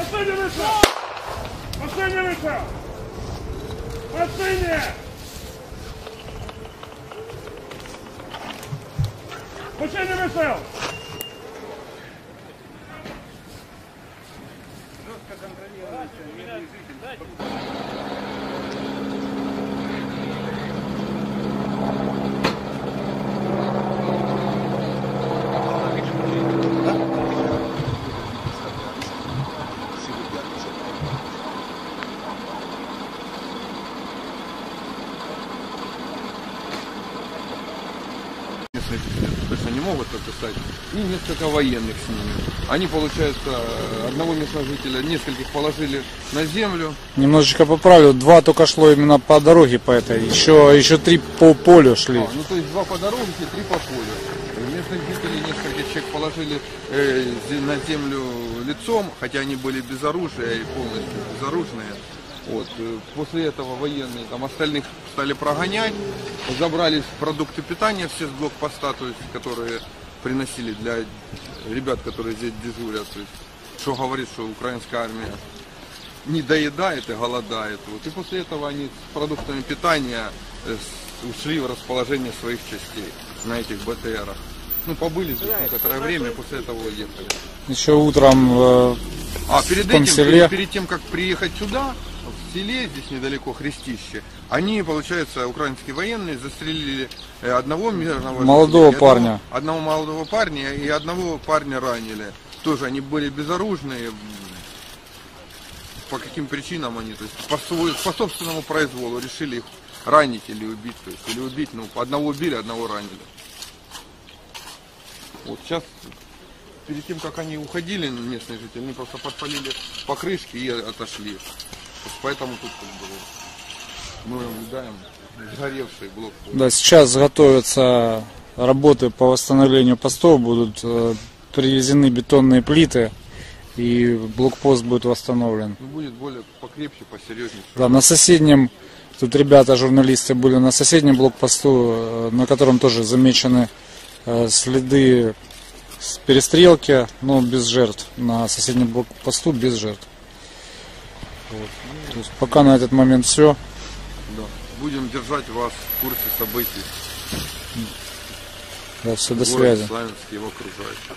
Последний выстрел! Последний выстрел! Последний! Последний выстрел! местные президенты, то есть они могут подписать, и несколько военных с ними. Они, получается, одного местного жителя, нескольких положили на землю, Немножечко поправлю, два только шло именно по дороге по этой, еще, еще три по полю шли. А, ну то есть два по дороге и три по полю. Местных жителей несколько человек положили э, на землю лицом, хотя они были без оружия и полностью безоружные. Вот. э, После этого военные там остальных стали прогонять, забрали продукты питания все с блокпоста, то есть, которые приносили для ребят, которые здесь дежурят. То есть, что говорит, что украинская армия не доедает и голодает. Вот. И после этого они с продуктами питания э, ушли в расположение своих частей на этих БТРах. Ну, побыли здесь некоторое время, после этого уехали. Еще утром э, А перед том этим, селе? перед, перед тем, как приехать сюда, в селе, здесь недалеко Христище, они, получается, украинские военные застрелили э, одного мирного Молодого жителя, и одного- парня. Одного, молодого парня и одного парня ранили. Тоже они были безоружные. По каким причинам они, то есть по, свой- по собственному произволу решили их ранить или убить, то есть или убить, ну одного убили, одного ранили. Вот сейчас перед тем, как они уходили, местные жители, они просто подпалили покрышки и отошли. Поэтому тут как бы, мы наблюдаем сгоревший блокпост. да, сейчас готовятся работы по восстановлению постов, будут э, привезены бетонные плиты и блокпост будет восстановлен. Ну, будет более покрепче, посерьезнее. Да, на соседнем, тут ребята, журналисты были на соседнем блокпосту, э, на котором тоже замечены э, следы с перестрелки, но без жертв. На соседнем блокпосту без жертв. Вот. То есть пока на этот момент все. Да. Будем держать вас в курсе событий. Да, все, до в городе связи. Славянске и его окружающих.